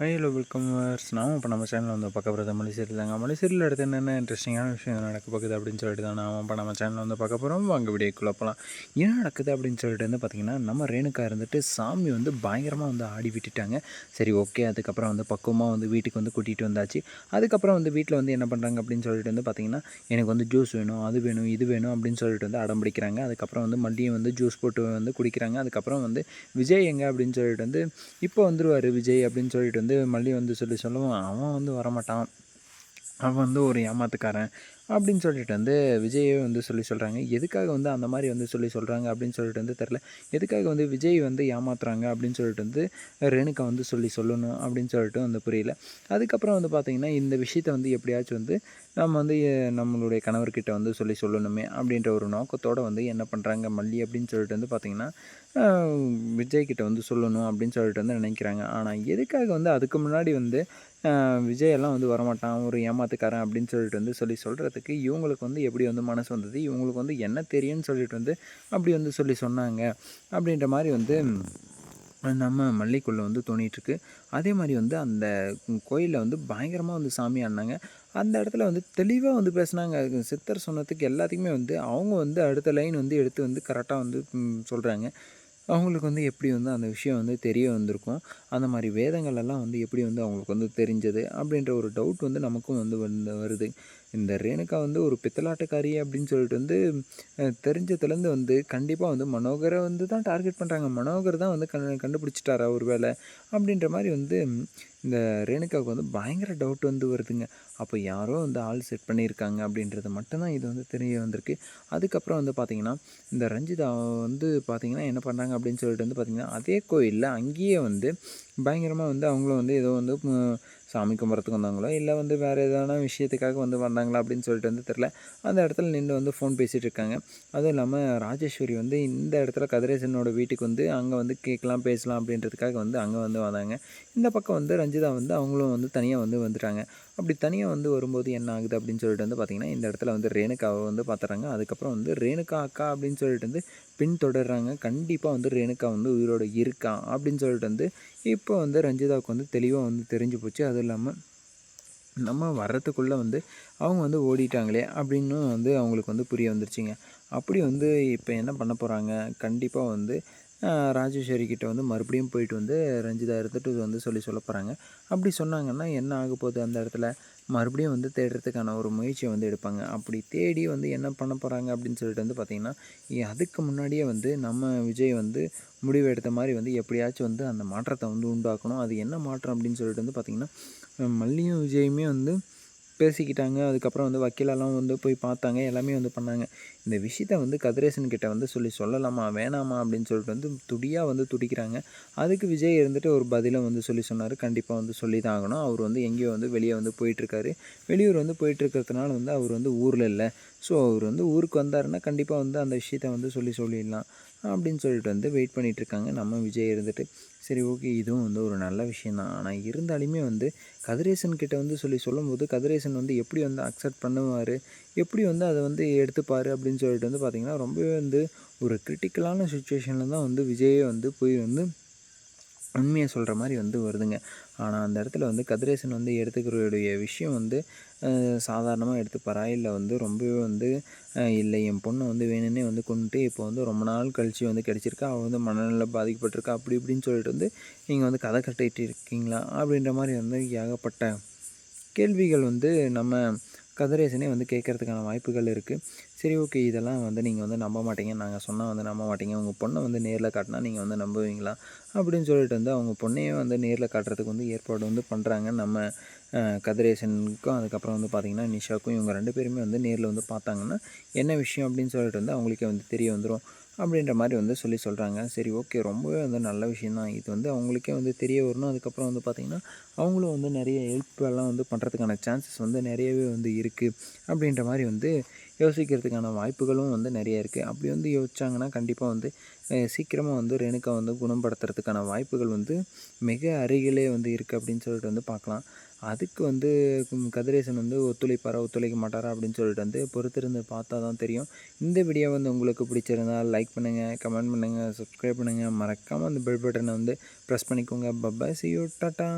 Hello welcome நான் இப்போ நம்ம சேனலில் வந்து பார்க்க போகிறது மலைசீரியல் தாங்க மலைசேரியில் அடுத்து என்னென்ன இன்ட்ரெஸ்டிங்கான விஷயம் நடக்க போகுது அப்படின்னு சொல்லிட்டு தான் நான் இப்போ நம்ம சேனலில் வந்து பார்க்க போகிறோம் அங்கே வீடியோக்குள்ளே போகலாம் என்ன நடக்குது அப்படின்னு சொல்லிட்டு வந்து பார்த்திங்கன்னா நம்ம ரேணுக்கா இருந்துட்டு சாமி வந்து பயங்கரமாக வந்து ஆடி விட்டுட்டாங்க. சரி ஓகே அதுக்கப்புறம் வந்து பக்குவமாக வந்து வீட்டுக்கு வந்து கூட்டிகிட்டு வந்தாச்சு. அதுக்கப்புறம் வந்து வீட்டில் வந்து என்ன பண்ணுறாங்க அப்படின்னு சொல்லிட்டு வந்து பார்த்திங்கன்னா எனக்கு வந்து ஜூஸ் வேணும் அது வேணும் இது வேணும் அப்படின்னு சொல்லிட்டு வந்து அடம் பிடிக்கிறாங்க. அதுக்கப்புறம் வந்து மல்லியும் வந்து ஜூஸ் போட்டு வந்து குடிக்கிறாங்க. அதுக்கப்புறம் வந்து விஜய் எங்கே அப்படின்னு சொல்லிட்டு வந்து இப்போ வந்துருவார் விஜய் அப்படின்னு சொல்லிட்டு வந்து வந்து மல்லி வந்து சொல்லி சொல்லுவான். அவன் வந்து வரமாட்டான். அவன் வந்து ஒரு ஏமாத்துக்காரன். அப்படின்னு சொல்லிட்டு வந்து விஜயே வந்து சொல்லி சொல்கிறாங்க எதுக்காக வந்து அந்த மாதிரி வந்து சொல்லி சொல்கிறாங்க அப்படின்னு சொல்லிட்டு வந்து தெரில எதுக்காக வந்து விஜய் வந்து ஏமாத்துறாங்க அப்படின்னு சொல்லிட்டு வந்து ரேணுகா வந்து சொல்லி சொல்லணும் அப்படின்னு சொல்லிட்டு வந்து புரியல. அதுக்கப்புறம் வந்து பார்த்திங்கன்னா இந்த விஷயத்தை வந்து எப்படியாச்சும் வந்து நம்ம வந்து நம்மளுடைய கணவர்கிட்ட வந்து சொல்லி சொல்லணுமே அப்படின்ற ஒரு நோக்கத்தோடு வந்து என்ன பண்ணுறாங்க மல்லி அப்படின்னு சொல்லிட்டு வந்து பார்த்திங்கன்னா விஜய்கிட்ட வந்து சொல்லணும் அப்படின்னு சொல்லிட்டு வந்து நினைக்கிறாங்க. ஆனால் எதுக்காக வந்து அதுக்கு முன்னாடி வந்து விஜய் எல்லாம் வந்து வரமாட்டான் ஒரு ஏமாத்துக்காரன் அப்படின்னு சொல்லிட்டு வந்து சொல்லி சொல்கிறதுக்கு இவங்களுக்கு வந்து எப்படி வந்து மனசு வந்தது இவங்களுக்கு வந்து என்ன தெரியும்னு சொல்லிட்டு வந்து அப்படி வந்து சொல்லி சொன்னாங்க. அப்படின்ற மாதிரி வந்து நம்ம மல்லிக்குள்ளே வந்து தோணிகிட்ருக்கு அதே மாதிரி வந்து அந்த கோயிலில் வந்து பயங்கரமாக வந்து சாமி ஆடினாங்க. அந்த இடத்துல வந்து தெளிவாக வந்து பேசுனாங்க. சித்தர் சொன்னதுக்கு எல்லாத்துக்குமே வந்து அவங்க வந்து அடுத்த லைன் வந்து எடுத்து வந்து கரெக்டாக வந்து சொல்கிறாங்க அவங்களுக்கு வந்து எப்படி வந்து அந்த விஷயம் வந்து தெரிய வந்திருக்கும் அந்த மாதிரி வேதங்கள் எல்லாம் வந்து எப்படி வந்து அவங்களுக்கு வந்து தெரிஞ்சது அப்படின்ற ஒரு டவுட் வந்து நமக்கும் வந்து வந்து வருது. இந்த ரேணுகா வந்து ஒரு பித்தலாட்டக்காரி அப்படின்னு சொல்லிட்டு வந்து தெரிஞ்சதுலேருந்து வந்து கண்டிப்பாக வந்து மனோகரை வந்து தான் டார்கெட் பண்ணுறாங்க மனோகர் தான் வந்து கண் கண்டுபிடிச்சிட்டாரா ஒரு வேலை அப்படின்ற மாதிரி வந்து இந்த ரேணுகாவுக்கு வந்து பயங்கர டவுட் வந்து வருதுங்க. அப்போ யாரோ வந்து ஆள் செட் பண்ணியிருக்காங்க அப்படின்றது மட்டும்தான் இது வந்து தெரிய வந்திருக்கு. அதுக்கப்புறம் வந்து பார்த்திங்கன்னா இந்த ரஞ்சிதா வந்து பார்த்திங்கன்னா என்ன பண்ணுறாங்க அப்படின்னு சொல்லிட்டு வந்து பார்த்திங்கன்னா அதே கோயிலில் அங்கேயே வந்து பயங்கரமாக வந்து அவங்களும் வந்து ஏதோ வந்து சாமி கும்பிட்றதுக்கு வந்தாங்களோ இல்லை வந்து வேறு எதான விஷயத்துக்காக வந்து வந்தாங்களா அப்படின்னு சொல்லிட்டு வந்து தெரில அந்த இடத்துல நின்று வந்து ஃபோன் பேசிகிட்டு இருக்காங்க. அதுவும் இல்லாமல் ராஜேஸ்வரி வந்து இந்த இடத்துல கதிரேசனோட வீட்டுக்கு வந்து அங்கே வந்து கேட்கலாம் பேசலாம் அப்படின்றதுக்காக வந்து அங்கே வந்து வந்தாங்க. இந்த பக்கம் வந்து ரஞ்சிதா வந்து அவங்களும் வந்து தனியாக வந்து வந்துட்டாங்க. அப்படி தனியாக வந்து வரும்போது என்ன ஆகுது அப்படின்னு சொல்லிட்டு வந்து பார்த்திங்கன்னா இந்த இடத்துல வந்து ரேணுகாவை வந்து பார்த்துறாங்க அதுக்கப்புறம் வந்து ரேணுகா அக்கா அப்படின்னு சொல்லிட்டு வந்து பின்தொடர்றாங்க. கண்டிப்பாக வந்து ரேணுகா வந்து உயிரோட இருக்கா அப்படின்னு சொல்லிட்டு வந்து இப்போ வந்து ரஞ்சிதாவுக்கு வந்து தெளிவாக வந்து தெரிஞ்சு போச்சு. அதுவும் இல்லாமல் நம்ம வர்றதுக்குள்ளே வந்து அவங்க வந்து ஓடிட்டாங்களே அப்படின்னு வந்து அவங்களுக்கு வந்து புரிய வந்துருச்சுங்க. அப்படி வந்து இப்போ என்ன பண்ண போகிறாங்க கண்டிப்பாக வந்து ராஜேஸ்வரி கிட்டே வந்து மறுபடியும் போயிட்டு வந்து ரஞ்சிதா இருந்துட்டு வந்து சொல்லி சொல்ல போகிறாங்க அப்படி சொன்னாங்கன்னா என்ன ஆக போகுது அந்த இடத்துல? மறுபடியும் வந்து தேடுறதுக்கான ஒரு முயற்சியை வந்து எடுப்பாங்க. அப்படி தேடி வந்து என்ன பண்ண போகிறாங்க அப்படின்னு சொல்லிட்டு வந்து பார்த்திங்கன்னா அதுக்கு முன்னாடியே வந்து நம்ம விஜய் வந்து முடிவு எடுத்த மாதிரி வந்து எப்படியாச்சும் வந்து அந்த மாற்றத்தை வந்து உண்டாக்கணும். அது என்ன மாற்றம் அப்படின்னு சொல்லிட்டு வந்து பார்த்திங்கன்னா மல்லியும் விஜயுமே வந்து பேசிக்கிட்டாங்க. அதுக்கப்புறம் வந்து வக்கீலெல்லாம் வந்து போய் பார்த்தாங்க. எல்லாமே வந்து பண்ணாங்க. இந்த விஷயத்த வந்து கதிரேசன் கிட்ட வந்து சொல்லி சொல்லலாமா வேணாமா அப்படின்னு சொல்லிட்டு வந்து துடியாக வந்து துடிக்கிறாங்க. அதுக்கு விஜய் இருந்துட்டு ஒரு பதிலை வந்து சொல்லி சொன்னார். கண்டிப்பாக வந்து சொல்லி தான் ஆகணும். அவர் வந்து எங்கேயோ வந்து வெளியே வந்து போயிட்டுருக்காரு. வெளியூர் வந்து போயிட்டுருக்கிறதுனால வந்து அவர் வந்து ஊரில் இல்லை. ஸோ அவர் வந்து ஊருக்கு வந்தாருன்னா கண்டிப்பாக வந்து அந்த விஷயத்த வந்து சொல்லி சொல்லிடலாம். அப்படின்னு சொல்லிட்டு வந்து வெயிட் பண்ணிகிட்டு இருக்காங்க நம்ம விஜய் இருந்துட்டு சரி ஓகே இதுவும் வந்து ஒரு நல்ல விஷயந்தான் ஆனால் இருந்தாலுமே வந்து கதிரேசன் கிட்ட வந்து சொல்லி சொல்லும்போது கதிரேசன் வந்து எப்படி வந்து அக்செப்ட் பண்ணுவார்? எப்படி வந்து அதை வந்து எடுத்துப்பார்? அப்படின்னு சொல்லிட்டு வந்து பார்த்திங்கன்னா ரொம்பவே வந்து ஒரு கிரிட்டிக்கலான சுச்சுவேஷனில் தான் வந்து விஜயே வந்து போய் வந்து உண்மையை சொல்கிற மாதிரி வந்து வருதுங்க. ஆனால் அந்த இடத்துல வந்து கதிரேசன் வந்து எடுத்துக்கிறவருடைய விஷயம் வந்து சாதாரணமாக எடுத்துப்பாரா இல்லை வந்து ரொம்பவே வந்து இல்லை. என் பொண்ணை வந்து வேணும்னே வந்து கொண்டுட்டு இப்போ வந்து ரொம்ப நாள் கழிச்சு வந்து கிடச்சிருக்கா. அவள் வந்து மனநல பாதிக்கப்பட்டிருக்கா. அப்படி இப்படின்னு சொல்லிட்டு வந்து நீங்கள் வந்து கதை கட்டிட்டு இருக்கீங்களா? அப்படின்ற மாதிரி வந்து ஏகப்பட்ட கேள்விகள் வந்து நம்ம கதிரேசனே வந்து கேட்கறதுக்கான வாய்ப்புகள் இருக்குது சரி ஓகே. இதெல்லாம் வந்து நீங்கள் வந்து நம்ப மாட்டீங்க. நாங்கள் சொன்னால் வந்து நம்ப மாட்டீங்க. உங்கள் பொண்ணை வந்து நேரில் காட்டினா நீங்கள் வந்து நம்புவீங்களா? அப்படின்னு சொல்லிட்டு வந்து அவங்க பொண்ணையே வந்து நேரில் காட்டுறதுக்கு வந்து ஏற்பாடு வந்து பண்ணுறாங்க நம்ம கதிரேசனுக்கும் அதுக்கப்புறம் வந்து பார்த்திங்கன்னா நிஷாக்கும் இவங்க ரெண்டு பேருமே வந்து நேரில் வந்து பார்த்தாங்கன்னா என்ன விஷயம் அப்படின்னு சொல்லிட்டு வந்து அவங்களுக்கே வந்து தெரிய வந்துடும் அப்படின்ற மாதிரி வந்து சொல்லி சொல்கிறாங்க சரி ஓகே. ரொம்பவே வந்து நல்ல விஷயந்தான் இது வந்து அவங்களுக்கே வந்து தெரிய வரணும். அதுக்கப்புறம் வந்து பார்த்திங்கன்னா அவங்களும் வந்து நிறைய ஹெல்ப் எல்லாம் வந்து பண்ணுறதுக்கான சான்சஸ் வந்து நிறையவே வந்து இருக்குது அப்படின்ற மாதிரி வந்து யோசிக்கிறதுக்கான வாய்ப்புகளும் வந்து நிறைய இருக்குது அப்படி வந்து யோசிச்சாங்கன்னா கண்டிப்பாக வந்து சீக்கிரமாக வந்து ரேணுகா வந்து குணப்படுத்துறதுக்கான வாய்ப்புகள் வந்து மிக அருகிலே வந்து இருக்குது அப்படின்னு சொல்லிட்டு வந்து பார்க்கலாம் அதுக்கு வந்து கதிரேசன் வந்து ஒத்துழைப்பாரா ஒத்துழைக்க மாட்டாரா அப்படின்னு சொல்லிட்டு வந்து பொறுத்திருந்து பார்த்தா தான் தெரியும். இந்த வீடியோ வந்து உங்களுக்கு பிடிச்சிருந்தா லைக் பண்ணுங்கள் கமெண்ட் பண்ணுங்கள் சப்ஸ்கிரைப் பண்ணுங்கள் மறக்காமல் அந்த பெல் பட்டனை வந்து ப்ரெஸ் பண்ணிக்கோங்க. பப்பாய் சி யூ டாட்டா